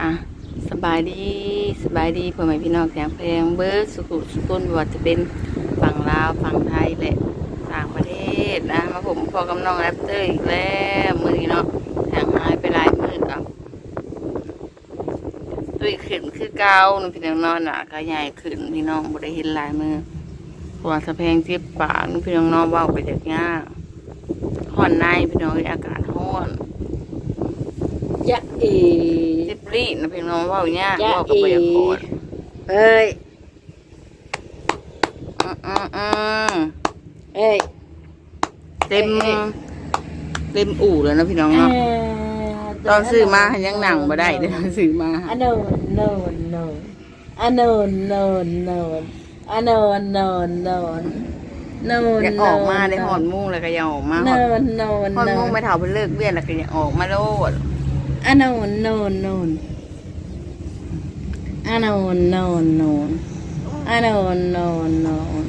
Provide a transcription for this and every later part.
อะสบายดีสบายดีพ่อแม่พี่น้องแสงแพงเบิร์ดสุขุสุขุนบว่าจะเป็นฝั่งลาวฝั่งไทยแหละต่างประเทศนะมาผมพอกับน้องแรปเตอร์อีกแล้วมือนี้เนาะห่างหายไปหลายมือกับตุ้ยขึ้นคือเกาน้องพี่น้องนอนอะก็ใหญ่ขึ้นพี่น้องบ่ได้เห็นลายมือเพราะว่าสะแพงเจ็บปากน้องพี่น้องนอนเว้าไปจากยากห่อนในพี่น้องอากาศร้อนยะเอเจ็บ รีดนะพี่น้องเว้าเนี่ยากจ้ะเว้ากับเอ๋บ่อยากโกรธเอ้ย อืมอืมอืมเอ้ย เต็มเอ้ย เต็มอู่แล้วนะพี่น้องเนาะตอนซื้อมายังหนังมาได้เดี๋ยวซื้อมา อันโนนโนนโนนอันโนนโนนโนนอันโนนโนนโนนโนนอยากออกมาได้หอนมุ้งแล้วก็อยากออกมาโนหอนนโนนหอนโนมุ้งนไม่เท่าเป็นเลิกเบี้ยแล้วก็อยากออกมาโลด อันโนนโนนโนนอันโนนโนนโนนอันโนนโนนโนน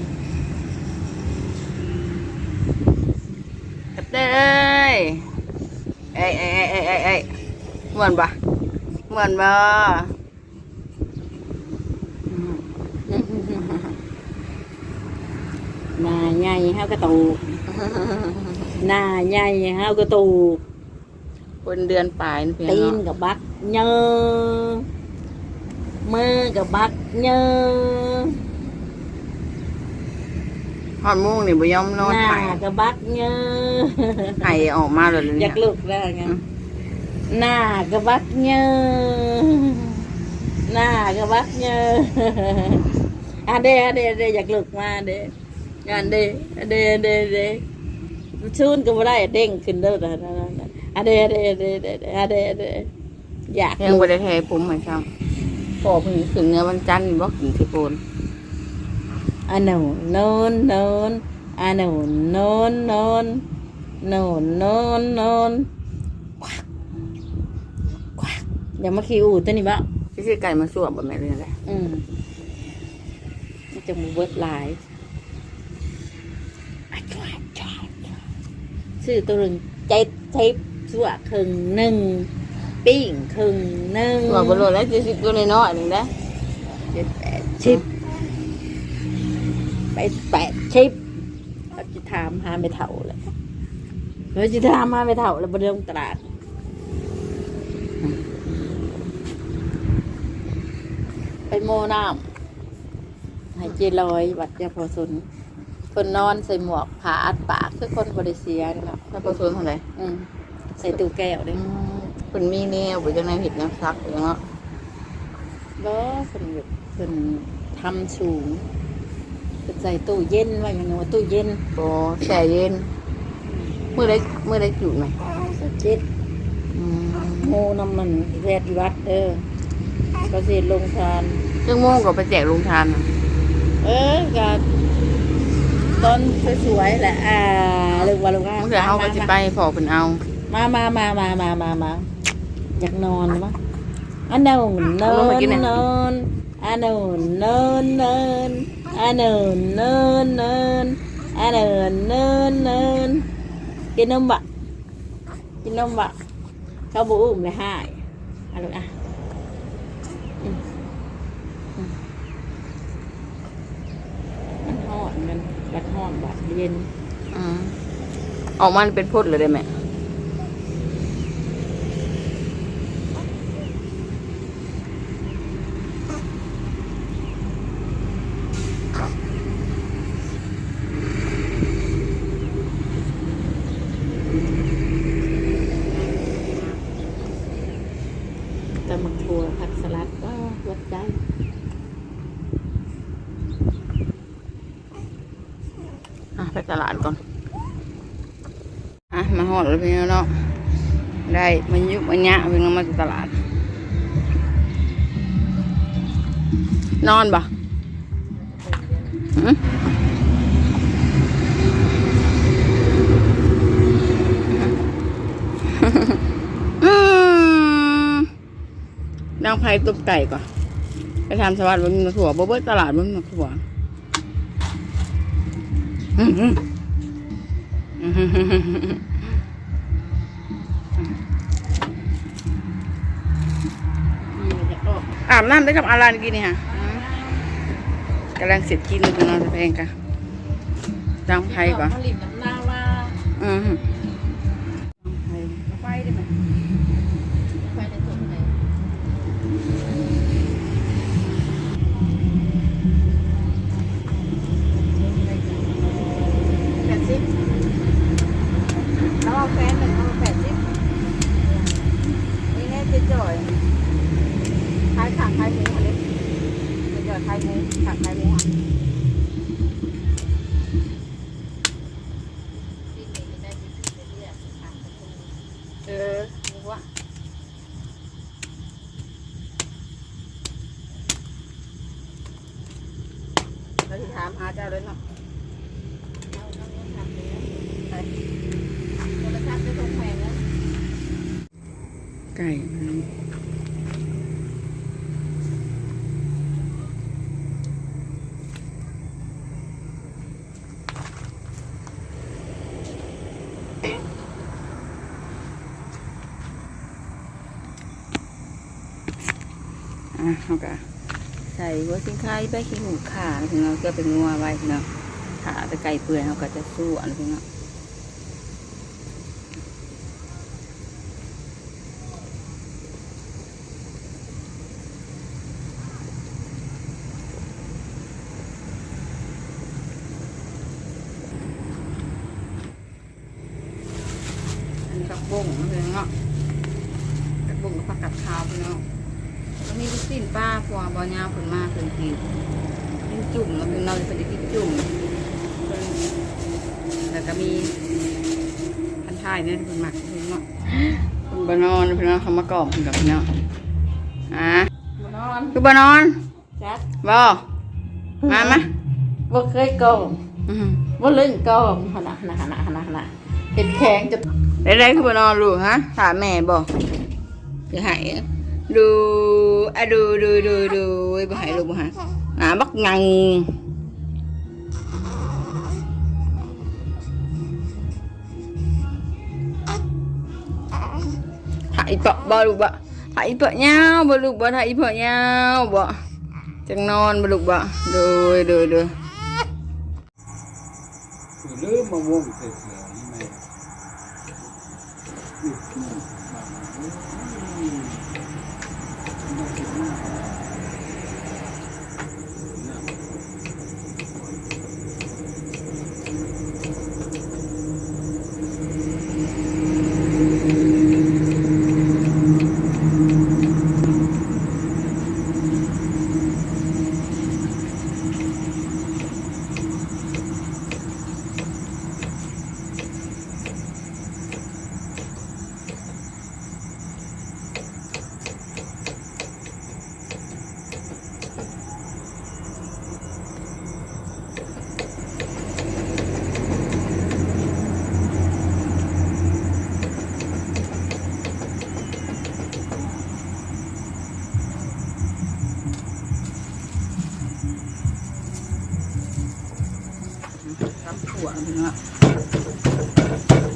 กระ เต้ยเอ้ยเอ้ยเอ้ยเอ้ยเอ้ยเหมือนปะเหมือนปะหน้าใหญ่เฮากระตูกหน้าใหญ่เฮากระตูกคนเดือนปลายนี่พี่ตีน้นองกับบักเยอมือกับบักเยอหอนมุ้งนี่บ่ยอมนอนหน้าไห้กับบักเยอไห้ออกมาเลยอเนี่ยยากลุกแล้วไงหน้ากับบักเยอหน้ากับบักเยออะเดอะเดอะเดอยากลุกมาเดงานเดอะเดอะเดอะเด ชูนก็ไม่ได้เด้งขึ้นเด้อนะนะนะอะเดอะเดอะเดอะเดอะอะเดอะเดอะอยากยังลุบ่ได้แทผมเหมือนซ้ำพอเพิ่งถึงเนื้อวันจันทร์บ่ถึงที่โปนอันโนนโนนโนนอันโนนโนนโนนโนนโนนโนนควักควักอย่ามาขี้อูดตัวนี้บ้าพี่ซื้อไก่มาสวบบ่แม่นเลยแหละอืมจะมูเบิดหลายอะจ้าจ้าจ้า ซื้อตัวหนึ่งใจเทปสวะครึ่งหนึ่งปิ้งครึ่งหนึ่งสวบบ่โลดแล้ว70ตัวน้อยๆนึงเด้อเจ็ดแปดชิปไปแปดชิปเขาจะถามหาไม่เท่าเลยเขาจะถามหาไม่เท่าแล้วบนเรื่องตลาดไปโมน้ำให้เจลอยวัดยาพอสน คนนอนใส่หมวกผาอัดปากคือคนบริเซียนะครับถ้าประสวนเท่าไหร่อืมใส่ตู้แก้วเลยเพิ่นมีแนวบ่จังได๋เฮ็ดแนวซักอย่างเนาะบ่คนแบบคนทำสูงเป็นใส่ตู้เย็นไว่าอย่างไงว่าตู้เย็นบ่แช่เย็นมื้อใดมื้อใดจุไหมเจ็ดอืมโมน้ำมันแรดวัดเด้อก็เสียลงทานจังโมงก็ไปแจกโรงทานน่ะเออก็ ตอนสวยๆแหละอ่าเรื่องว่าลงงานมื้อเดี๋ยวเฮาก็สิไปพอเพิ่นเอามามามามามามามาอยากนอนมั้ยอันนอนนอนนอนอันนอนนอนนอนอันนอนนอนนอนอันนอนนอนนอนกินนมบะกินนมบะเขาบูอุ้มเลยให้เอะไรอะอืมอืมมันหอนมัน บัดหอนบัดเย็นอืมออกมาเป็นพดเลยได้ไหมตำมักทัวผักสลัดก็วัดใจ อะไป ตลาดก่อนอะมาหอดแล้วพี่น้องเนาได้มันยุบมันยะพี่น้องมาตลาด นอนบ่นางไผ่ตุบไก่ก่อนไปทำสวัสดิ์บนถั่วบ่เบิดตลาดบนถั่ว อาบน้ำได้กับอารันกินนี่ฮะกำลังเสร็จกินอยู่นอนแพงกันจำไทยก่อนผลิตน้ำหน้าว่าอืม ขาขายหมูอะเออนึกว่าเราจะถามหาเจ้าเลยเนาะไก่มัน อะเอากใส่หัวสิงไข่ไปขี้หูขาถึงเราก็เป็นงัวไว้เนาะขาแต่ไก่เปื่อยเราก็จะสู้อันนี้เนาะอันนี้ผักบุ้งนะเพื่อนเนาะผักบุ้งกับผักกัดขาวเพื่อนเนาะ สิ้นป้าพวงบอยาวเพิ่นมาเพิ่นกินกินจุ่มแล้วเพิ่นเราจะไปกินจุ่มเพิ่นแล้วก็มีพันท้ายเนี่ยเพิ่นหมักเพิ่นเนาะเพิ่นบ่นอนเพิ่นเนาะเขามากรอบเพิ่นกับเพิ่นเนาะอะมานอนคือบ่นอนจัดบ่มามาบ่เคยโกงอือบ่เล่นโกงขนาดขนาดขนาดขนาดขนาดเห็นแข็งจะได้ได้คือบ่นอนลูกฮะถามแม่บ่อย่าให้ ดูอะดูดูดูดูบ่ให้ลูกบ่ห้อ่าบักงังถ่ายเปาะบ่ลูกบ่ถ่ายเปาะยาวบ่ลูกบ่ถ่ายเปาะยาวบ่จังนอนบ่ลูกบ่ดูดูดูหรืมม่วงเสือนี่ไหม กับ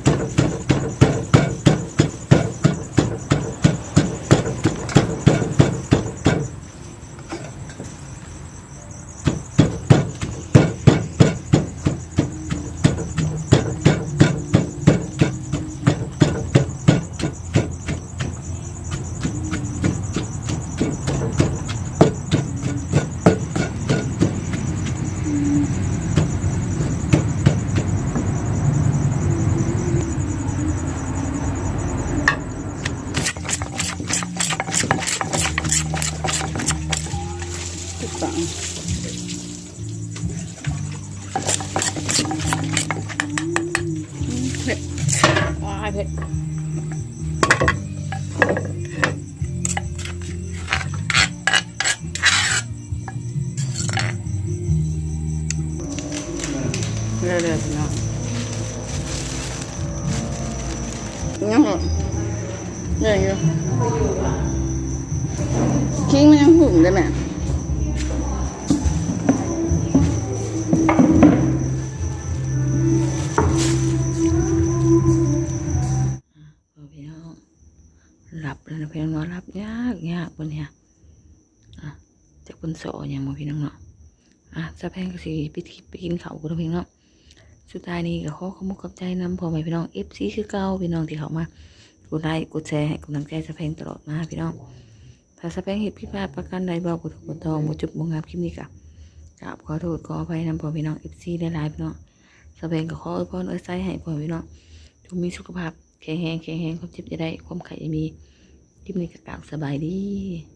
ถั่วพี่น้องติดตังเผ็ดว้ายเผ็ดเรื่อยๆพี่น้องยังเหรอยังอยู่คิงมันยังหุ่มได้ไหม จากบนโซอย่างบ่พี่น้องเนาะอะสะแพงก็สิไปทิไปกินเขากันเนาะพี่น้องสุดท้ายนี้ก็ขอขอบคุณขอบใจน้ำพ่อแม่พี่น้องเอฟซีคือเก่าพี่น้องที่เขามากดไลค์กดแชร์ให้กำลังใจสะเพงตลอดมาพี่น้องถ้าสะเพงเหตุพิพลาทประการใดบอกกดถูกกดทองบ่จุบบ่งามคลิปนี้กับกราบขอโทษขออภัยนำพอพี่น้องเอฟซีได้หลายพี่น้องสะเพงก็ขออวยพรอวยไซให้พอพี่น้องจงมีสุขภาพแข็งแรงแข็งแรงความเจ็บจะได้ความไข่จะมีคลิปนี้ก็กราบสบายดี